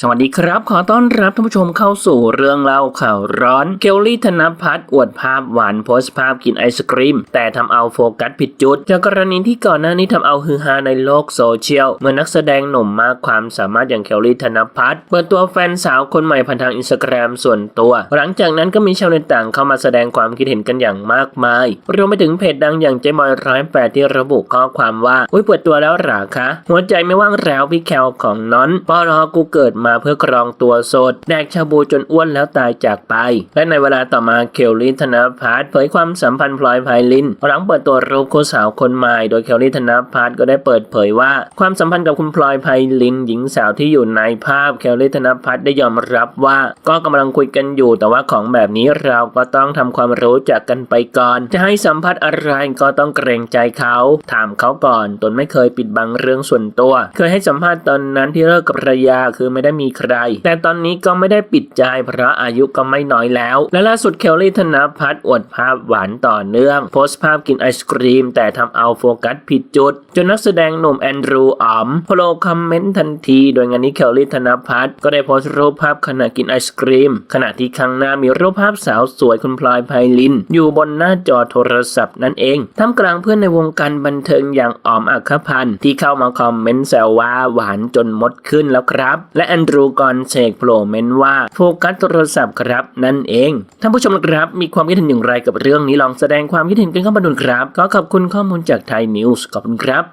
สวัสดีครับ ขอต้อนรับท่านผู้ชมเข้าสู่เรื่องเล่าข่าวร้อน เกลลี่ธนพัฒน์อวดภาพหวานโพสต์ภาพกินไอศครีม แต่ทำเอาโฟกัสผิดจุด จากกรณีที่ก่อนหน้านี้ทำเอาฮือฮาในโลกโซเชียล เมื่อนักแสดงหนุ่มมากความสามารถอย่างเกลลี่ธนพัฒน์เปิดตัวแฟนสาวคนใหม่ผ่านทางอินสตาแกรมส่วนตัว หลังจากนั้นก็มีชาวเน็ตต่างเข้ามาแสดงความคิดเห็นกันอย่างมากมาย รวมไปถึงเพจดังอย่างเจมอยร้อยแปดที่ระบุข้อความว่าอุ้ยเปิดตัวแล้วหราคะหัวใจไม่ว่างแล้วพี่แคลของน้อนปอรอกูเกิดมาเพื่อครองตัวโสด แดกชาบูจนอ้วนแล้วตายจากไป และในเวลาต่อมาเคลลี่ธนพัฒน์เผยความสัมพันธ์พลอยไพลินหลังเปิดตัวรูปคู่สาวคนใหม่โดยเคลลี่ธนพัฒน์ก็ได้เปิดเผยว่า ความสัมพันธ์กับคุณพลอยไพลินหญิงสาวที่อยู่ในภาพเคลลี่ธนพัฒน์ได้ยอมรับว่า ก็กำลังคุยกันอยู่ แต่ว่าของแบบนี้เราก็ต้องทำความรู้จักกันไปก่อน จะให้สัมภาษณ์อะไรก็ต้องเกรงใจเขา ถามเขาก่อน ตนไม่เคยปิดบังเรื่องส่วนตัว เคยให้สัมภาษณ์ตอนนั้นที่เลิกกับภรรยาคือไม่ได้มีใคร แต่ตอนนี้ก็ไม่ได้ปิดใจเพราะอายุก็ไม่น้อยแล้ว และล่าสุดเคลลี่ธนพัฒน์อวดภาพหวานต่อเนื่อง โพสต์ภาพกินไอศครีม แต่ทำเอาโฟกัสผิดจุด จนนักแสดงหนุ่มแอนดรูว์อ๋อมโพลคอมเมนต์ทันที โดยงานนี้เคลลี่ธนพัฒน์ก็ได้โพสต์รูปภาพขณะกินไอศครีม ขณะที่ข้างหน้ามีรูปภาพสาวสวยคุณพลอยไพลิน อยู่บนหน้าจอโทรศัพท์นั่นเองท่ามกลางเพื่อนในวงการบันเทิงอย่างอ๋อมอัคพันธ์ที่เข้ามาคอมเมนต์แซวว่าหวานจนมดขึ้นแล้วครับ และแอนดรูกอนเชกโผล่เมนว่าโฟกัสโทรศัพท์ครับ นั่นเองท่านผู้ชมครับ มีความคิดเห็นอย่างไรกับเรื่องนี้ลองแสดงความคิดเห็นกันเข้ามาดูครับ ก็ขอบคุณข้อมูลจากไทยนิวส์ขอบคุณครับ